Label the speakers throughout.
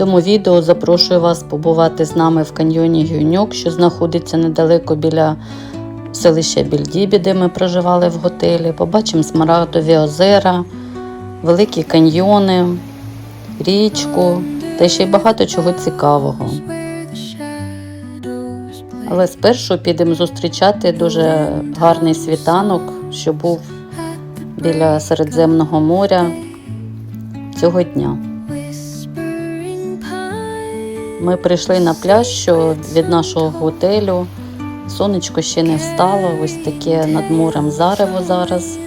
Speaker 1: цьому відео запрошую вас побувати з нами в каньйоні Гюньок, що знаходиться недалеко біля селища Більдібі, де ми проживали в готелі. Побачимо Смарагдові озера, великі каньйони, річку та ще й багато чого цікавого. Але спершу підемо зустрічати дуже гарний світанок, що був біля Середземного моря цього дня. Ми прийшли на пляж, що від нашого готелю. Сонечко ще не встало, ось таке над морем зарево зараз.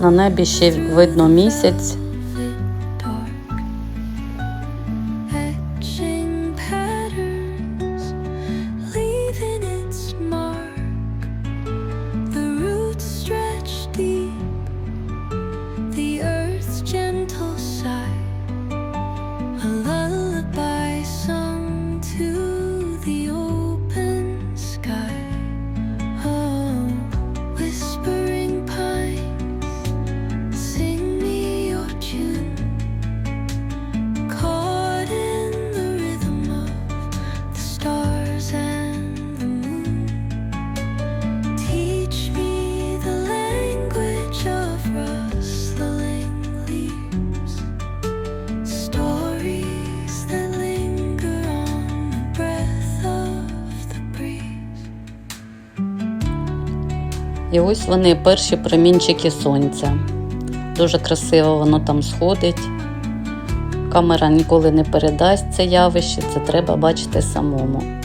Speaker 1: На небі ще видно місяць. Ось вони перші промінчики сонця. Дуже красиво воно там сходить. Камера ніколи не передасть це явище, це треба бачити самому.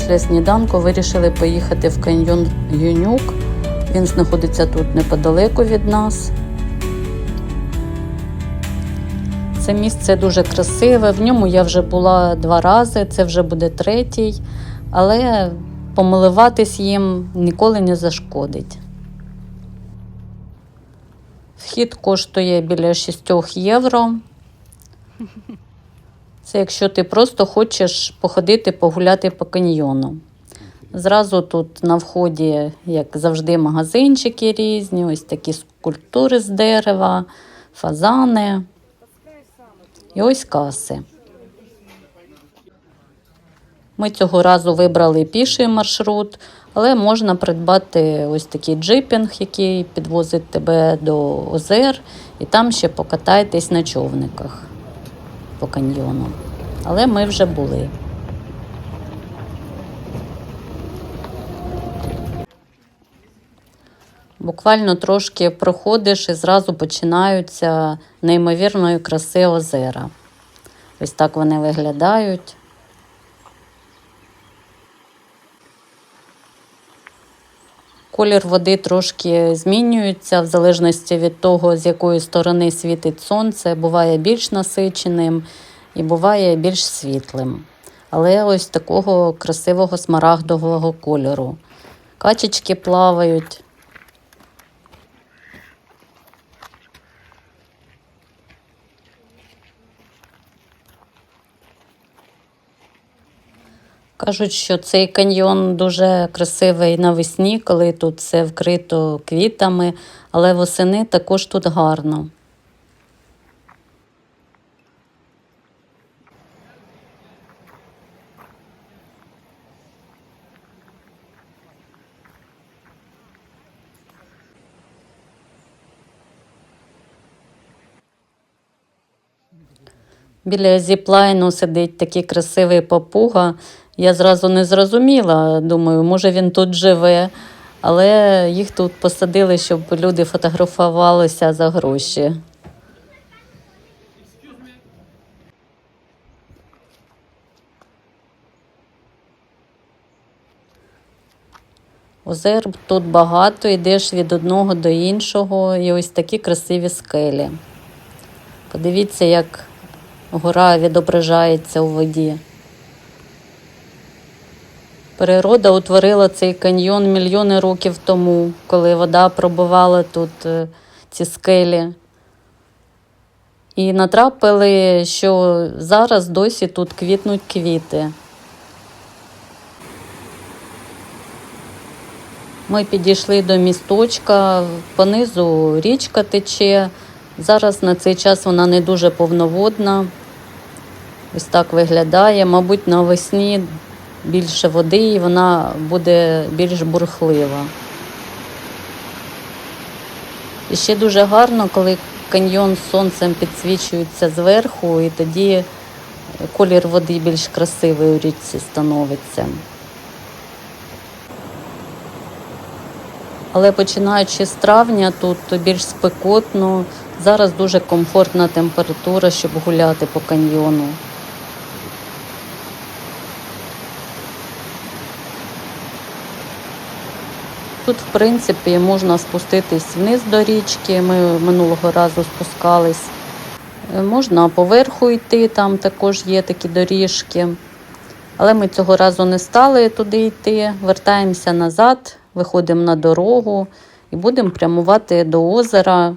Speaker 1: Після сніданку вирішили поїхати в каньйон Юнюк. Він знаходиться тут неподалеку від нас. Це місце дуже красиве. В ньому я вже була два рази, це вже буде третій, але помиливатись їм ніколи не зашкодить. Вхід коштує біля 6 євро. Це якщо ти просто хочеш походити, погуляти по каньйону. Зразу тут на вході, як завжди, магазинчики різні, ось такі скульптури з дерева, фазани. І ось каси. Ми цього разу вибрали піший маршрут, але можна придбати ось такий джипінг, який підвозить тебе до озер, і там ще покатайтесь на човниках по каньйону. Але ми вже були. Буквально трошки проходиш і зразу починаються неймовірної краси озера. Ось так вони виглядають.
Speaker 2: Колір води трошки змінюється в залежності від того, з якої сторони світить сонце. Буває більш насиченим і буває більш світлим. Але ось такого красивого смарагдового кольору. Качечки плавають. Кажуть, що цей каньйон дуже красивий навесні, коли тут все вкрито квітами, але восени також тут гарно. Біля зіплайну сидить такий красивий папуга. Я зразу не зрозуміла. Думаю, може він тут живе, але їх тут посадили, щоб люди фотографувалися за гроші. Озер тут багато, йдеш від одного до іншого, і ось такі красиві скелі. Подивіться, як гора відображається у воді. Природа утворила цей каньйон мільйони років тому, коли вода пробивала тут е, ці скелі. І натрапили, що зараз досі тут квітнуть квіти. Ми підійшли до місточка, понизу річка тече. Зараз на цей час вона не дуже повноводна. Ось так виглядає. Мабуть, навесні більше води і вона буде більш бурхлива. І ще дуже гарно, коли каньйон сонцем підсвічується зверху, і тоді колір води більш красивий у річці становиться. Але починаючи з травня, тут більш спекотно. Зараз дуже комфортна температура, щоб гуляти по каньйону. Тут, в принципі, можна спуститись вниз до річки. Ми минулого разу спускались. Е, Можна поверху йти, там також є такі доріжки. Але ми цього разу не стали туди йти. Вертаємося назад, виходимо на дорогу і будемо прямувати до озера.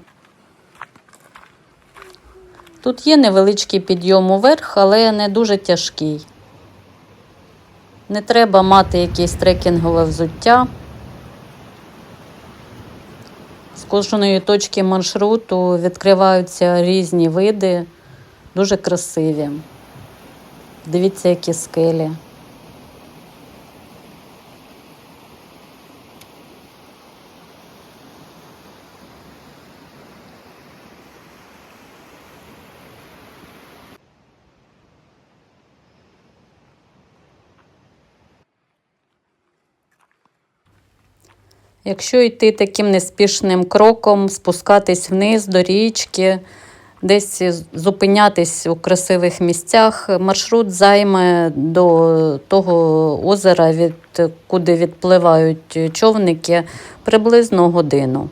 Speaker 2: Тут є невеличкий підйом уверх, але не дуже тяжкий. Не треба мати якесь трекінгове взуття. З кожної точки маршруту відкриваються різні види, дуже красиві. Дивіться, які скелі. Якщо йти таким неспішним кроком, спускатись вниз до річки, десь зупинятись у красивих місцях, маршрут займе до того озера, від куди відпливають човники, приблизно годину.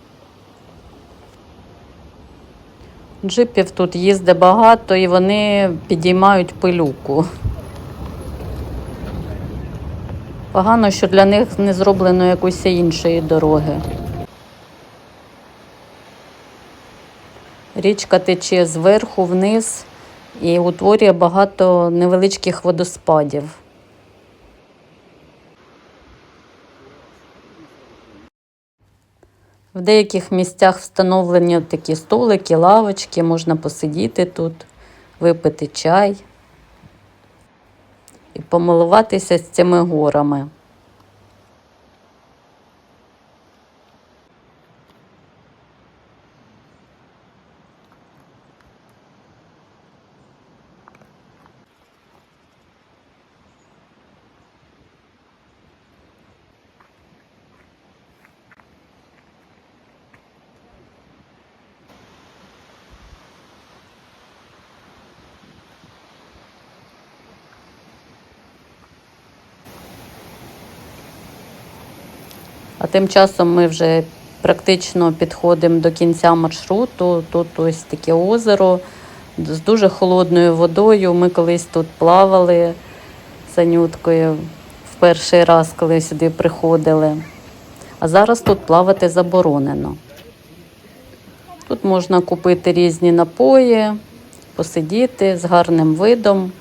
Speaker 2: Джипів тут їздить багато і вони підіймають пилюку. Погано, що для них не зроблено якоїсь іншої дороги. Річка тече зверху вниз і утворює багато невеличких водоспадів. В деяких місцях встановлені такі столики, лавочки, можна посидіти тут, випити чай і помилуватися з цими горами. А тим часом ми вже практично підходимо до кінця маршруту. Тут ось таке озеро з дуже холодною водою. Ми колись тут плавали з Анюткою в перший раз, коли сюди приходили. А зараз тут плавати заборонено. Тут можна купити різні напої, посидіти з гарним видом.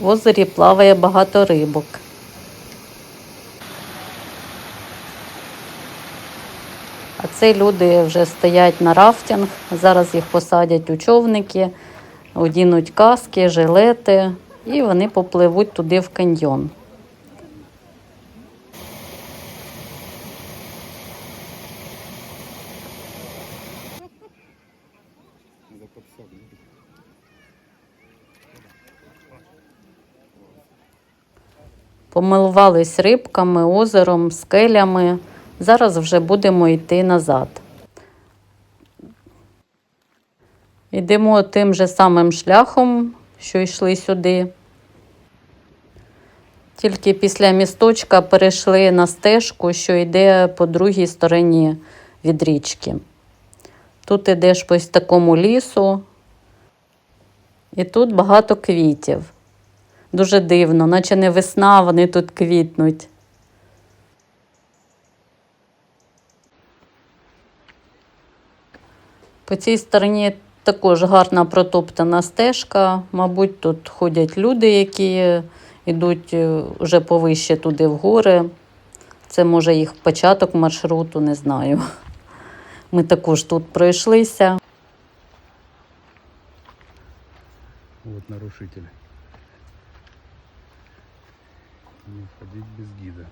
Speaker 2: В озері плаває багато рибок. А це люди вже стоять на рафтинг. Зараз їх посадять у човники, одінуть каски, жилети, і вони попливуть туди в каньйон. Помилувались рибками, озером, скелями. Зараз вже будемо йти назад. Йдемо тим же самим шляхом, що йшли сюди. Тільки після місточка перейшли на стежку, що йде по другій стороні від річки. Тут ідеш по ось такому лісу, і тут багато квітів. Дуже дивно, наче не весна, вони тут квітнуть. По цій стороні також гарна протоптана стежка. Мабуть, тут ходять люди, які йдуть е, вже повище туди в гори. Це може їх початок маршруту, не знаю. Ми також тут пройшлися.
Speaker 3: Вот нарушители. Не входить без гида.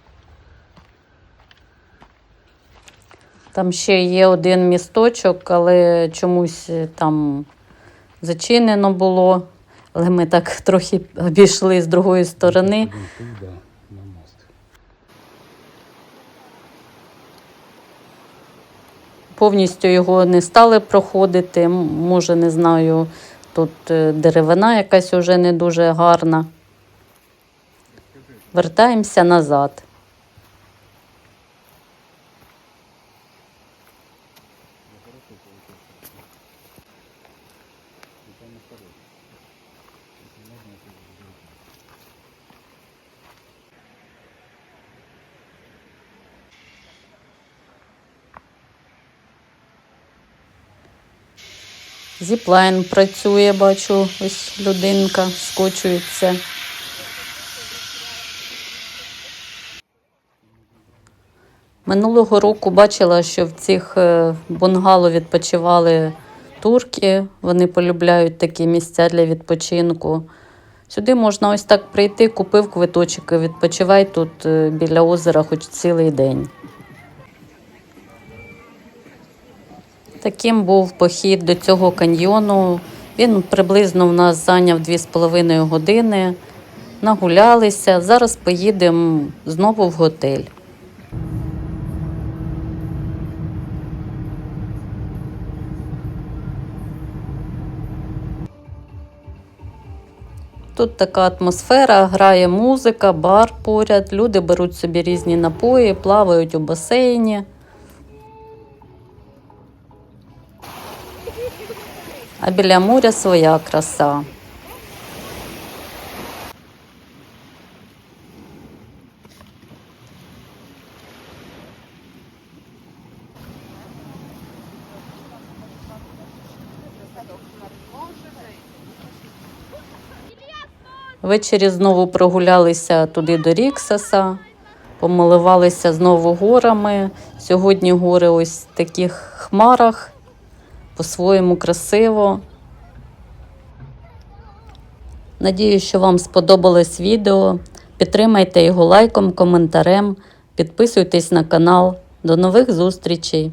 Speaker 2: Там ще є один місточок, але чомусь е, там зачинено було. Але ми так трохи обійшли з другої сторони. Повністю його не стали проходити. Може, не знаю, тут е, деревина якась уже не дуже гарна. Вертаємося назад. Зіплайн працює, бачу, ось людинка скочується. Минулого року бачила, що в цих е, бунгало відпочивали турки. Вони полюбляють такі місця для відпочинку. Сюди можна ось так прийти, купив квиточок і відпочивай тут е, біля озера хоч цілий день. Таким був похід до цього каньйону. Він приблизно в нас зайняв 2,5 години. Нагулялися. Зараз поїдемо знову в готель. Тут така атмосфера, грає музика, бар поряд, люди беруть собі різні напої, плавають у басейні. А біля моря своя краса. Ввечері знову прогулялися туди до Ріксаса, помиливалися знову горами. Сьогодні гори ось в таких хмарах, по-своєму красиво. Надію, що вам сподобалось відео. Підтримайте його лайком, коментарем, підписуйтесь на канал. До нових зустрічей!